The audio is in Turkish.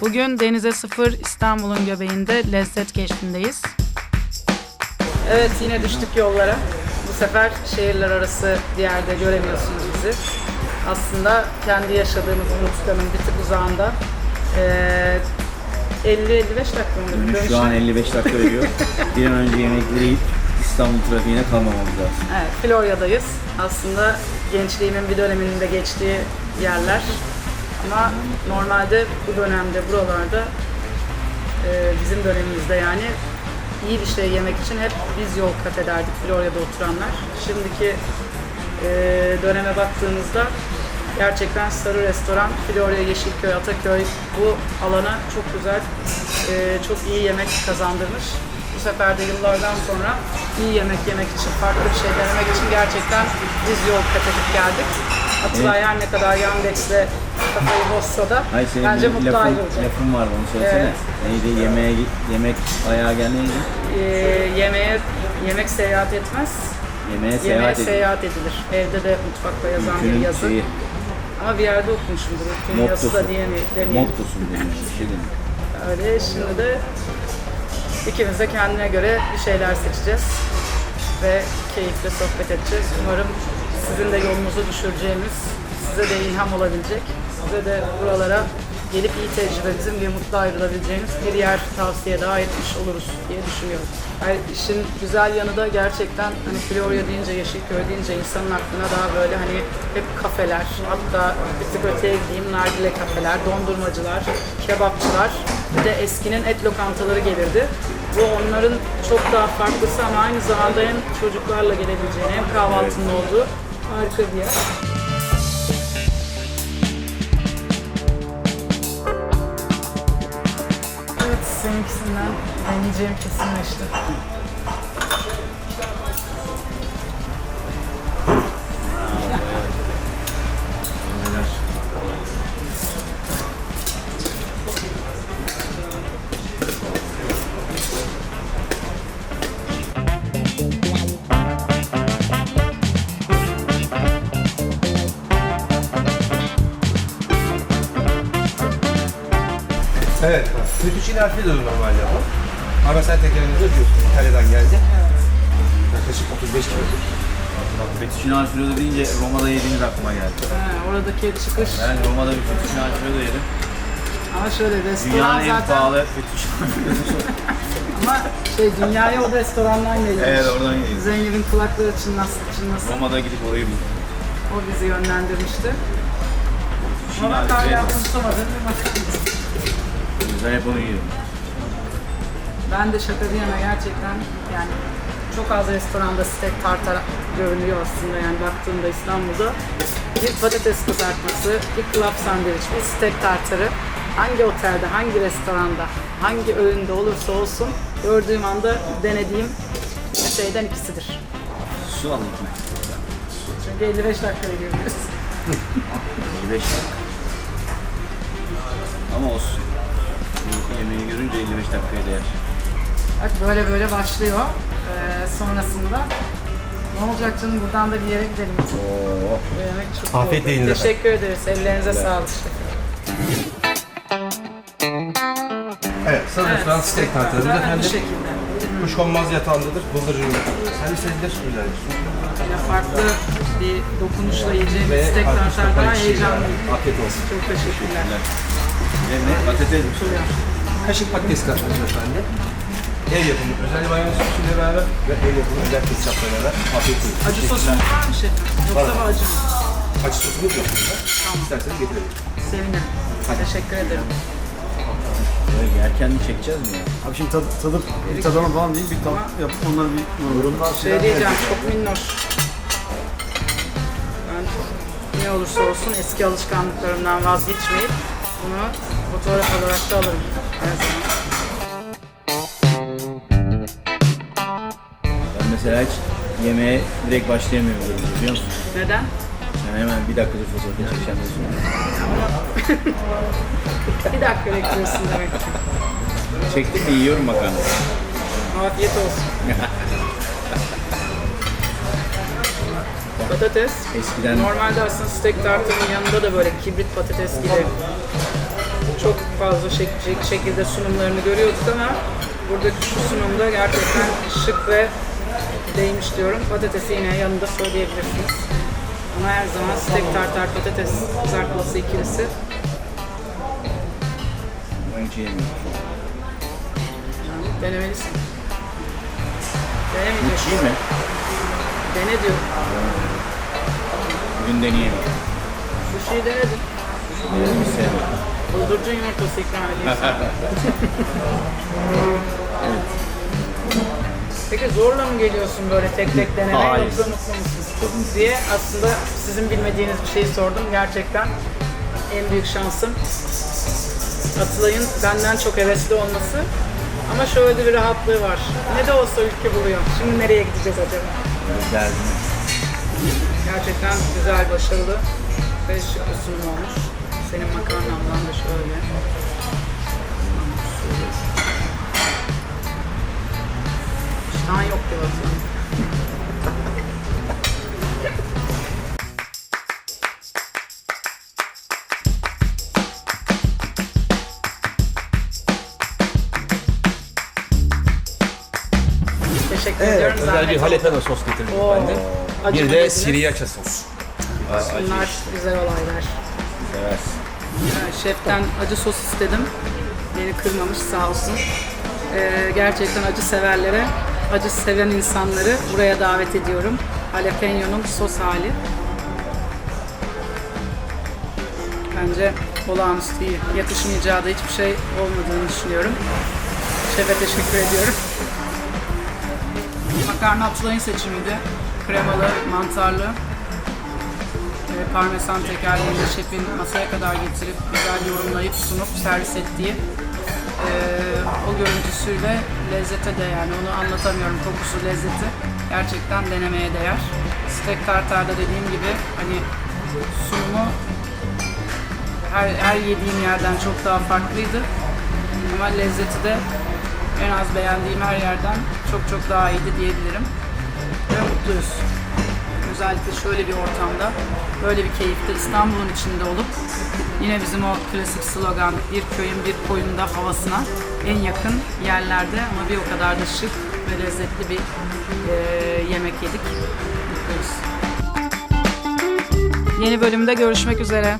Bugün Denize Sıfır İstanbul'un göbeğinde lezzet keşfindeyiz. Evet yine düştük yollara. Bu sefer şehirler arası bir yerde göremiyorsunuz bizi. Aslında kendi yaşadığımız Rutka'nın bir tık uzağında. Ee, 50-55 dakika mı? Dönüşü? Şu an 55 dakika veriyor. bir an önce yemekleri yiyip İstanbul trafiğine kalmamamız lazım. Evet, Florya'dayız. Aslında gençliğimin bir döneminde geçtiği yerler. Ama normalde bu dönemde buralarda e, bizim dönemimizde yani iyi bir şey yemek için hep biz yol kat ederdik Florya'da oturanlar. Şimdiki e, döneme baktığımızda gerçekten Sarı Restoran, Florya, Yeşilköy, Ataköy bu alana çok güzel, e, çok iyi yemek kazandırmış. Bu sefer de yıllardan sonra iyi yemek yemek için, farklı bir şey denemek için gerçekten biz yol kat edip geldik. Atılay her ne kadar Yandex'le kafayı bozsa da Hayır senin bence bir mutlu lafın, ayrılacak. lafın var onu söylesene. Evet. Neydi yemeğe, yemek ayağa gel neydi? Ee, yemeğe, yemek seyahat etmez, Yemeğe yemeğe seyahat edin. seyahat edilir. Evde de mutfakta yazan bir Ülkünün yazı. şeyi, Ama bir yerde okumuşumdur. Ülkenin yazısı da diyemeyim. demeyeyim. Mottosu? Bir şey deniyor. Öyle. Şimdi de ikimiz de kendine göre bir şeyler seçeceğiz. Ve keyifle sohbet edeceğiz. Umarım sizin de yolunuzu düşüreceğimiz, size de ilham olabilecek, size de buralara gelip iyi tecrübemizin ve mutlu ayrılabileceğiniz bir yer tavsiye daha etmiş oluruz diye düşünüyorum. Yani işin güzel yanı da gerçekten hani Florya deyince, Yeşilköy deyince insanın aklına daha böyle hani hep kafeler, hatta bir tık öteye gideyim nargile kafeler, dondurmacılar, kebapçılar bir de eskinin et lokantaları gelirdi. Bu onların çok daha farklısı ama aynı zamanda hem çocuklarla gelebileceğini hem kahvaltının olduğu harika bir yer. Evet, seninkisinden deneyeceğim kesinleşti. Evet. Fettuccine harfi de normalde bu. Ama sen tekerinize diyorsun. İtalya'dan geldi. Yaklaşık 35 kilodur. Fettuccine Alfredo deyince Roma'da yediğimiz aklıma geldi. Ha, oradaki çıkış Ben Roma'da bir Fettuccine Alfredo yedim. ama şöyle restoran Dünyanın en zaten pahalı Fettuccine Alfredo'su. ama şey dünyaya o restorandan geliyor. evet oradan yedim. Zeynep'in kulakları çınlasın çınlasın. Roma'da gidip orayı buldum. O bizi yönlendirmişti. Fettuccine Ama bak hala bir bakın. Ben hep onu yiyorum. Ben de şaka bir yana gerçekten yani çok az restoranda steak tartar görünüyor aslında yani baktığımda İstanbul'da. Bir patates kızartması, bir club sandviç, bir steak tartarı hangi otelde, hangi restoranda, hangi öğünde olursa olsun gördüğüm anda denediğim şeyden ikisidir. Su alayım mı? Çünkü 55 dakikaya giriyoruz. 55 dakika. Ama olsun. Yemeği görünce 55 dakikaya değer. Bak böyle böyle başlıyor. Ee, sonrasında ne olacak canım buradan da bir yere gidelim. Oo. Yemek çok Afiyetle oldu. yiyin Teşekkür ederiz. Ellerinize sağlık. Evet. Sarı restoran steak tartarımız Zaten bu efendim. şekilde. Kuşkonmaz yatağındadır. Bıldırcın servis edilir. Güzeldir. Yine farklı bir dokunuşla yiyeceğimiz Ve steak tartar daha kişiyle heyecanlıyım. Afiyet olsun. Çok teşekkürler. Ve ne? Patates mi? Kaşık patates kızartması efendim. Ev yapımı özel mayonez sosuyla beraber ve ev yapımı özel ketçapla beraber afiyet olsun. Acı sosumuz var mı şefim? Yoksa mı acı mı? Acı sosumuz yok burada. İsterseniz getirelim. Sevinirim. Teşekkür ederim. Böyle yerken mi çekeceğiz mi ya? Abi şimdi tadı, tadı bir tadına falan değil, bir tat yapıp onları bir yorumlar Şey diyeceğim çok minnoş. Ben ne olursa olsun eski alışkanlıklarımdan vazgeçmeyip bunu fotoğraf olarak da alırım her zaman. Ben mesela hiç yemeğe direkt başlayamıyorum böyle biliyor musun? Neden? Yani hemen bir dakikadır fotoğrafı çekeceğim diyorsun. Bir dakika bekliyorsun demek ki. Çektim mi yiyorum makarna. Afiyet olsun. Patates. Eskiden Normalde aslında steak tartının yanında da böyle kibrit patates gibi çok fazla şek- şekilde sunumlarını görüyorduk ama buradaki şu sunumda gerçekten şık ve değmiş diyorum. Patatesi yine yanında söyleyebilirsiniz. Ama her zaman steak tartar patates kızartması ikilisi. Ben hiç yemiyorum. Yani denemelisin. Denemeyeceksin. Dene diyor. Bugün deneyemeyeceğim. Sushi'yi denedim. Yemeği sevmedim. Bıldırcın yumurtası ikram edeyim sana. Peki zorla mı geliyorsun böyle tek tek denemeye Hayır. yoksa mutlu musun? diye aslında sizin bilmediğiniz bir şeyi sordum. Gerçekten en büyük şansım Atılay'ın benden çok hevesli olması. Ama şöyle bir rahatlığı var. Ne de olsa ülke buluyor. Şimdi nereye gideceğiz acaba? Böyle Derdim. Gerçekten güzel, başarılı ve şık bir sunum olmuş. Senin makarnandan da şöyle. İştahın yok diyor. Teşekkür ediyorum. Özel bir halepeno sos getirdim ben de. Acı Bir de sriracha sos. Bunlar güzel olaylar. Seversin. Yani şeften acı sos istedim. Beni kırmamış sağ olsun. Ee, gerçekten acı severlere, acı seven insanları buraya davet ediyorum. Jalapeno'nun sos hali. Bence olağanüstü iyi. Yakışmayacağı da hiçbir şey olmadığını düşünüyorum. Şefe teşekkür ediyorum. Makarna seçimiydi. Kremalı, mantarlı, e, parmesan tekerleğini şefin masaya kadar getirip güzel yorumlayıp sunup servis ettiği e, o görüntüsüyle lezzete de yani onu anlatamıyorum kokusu lezzeti gerçekten denemeye değer. Steak tartarda dediğim gibi hani sunumu her, her yediğim yerden çok daha farklıydı. Ama lezzeti de en az beğendiğim her yerden çok çok daha iyiydi diyebilirim. Mutluyuz. Özellikle şöyle bir ortamda, böyle bir keyifte İstanbul'un içinde olup yine bizim o klasik slogan bir köyün bir koyunda havasına en yakın yerlerde ama bir o kadar da şık ve lezzetli bir eee, yemek yedik. Mutluyuz. Yeni bölümde görüşmek üzere.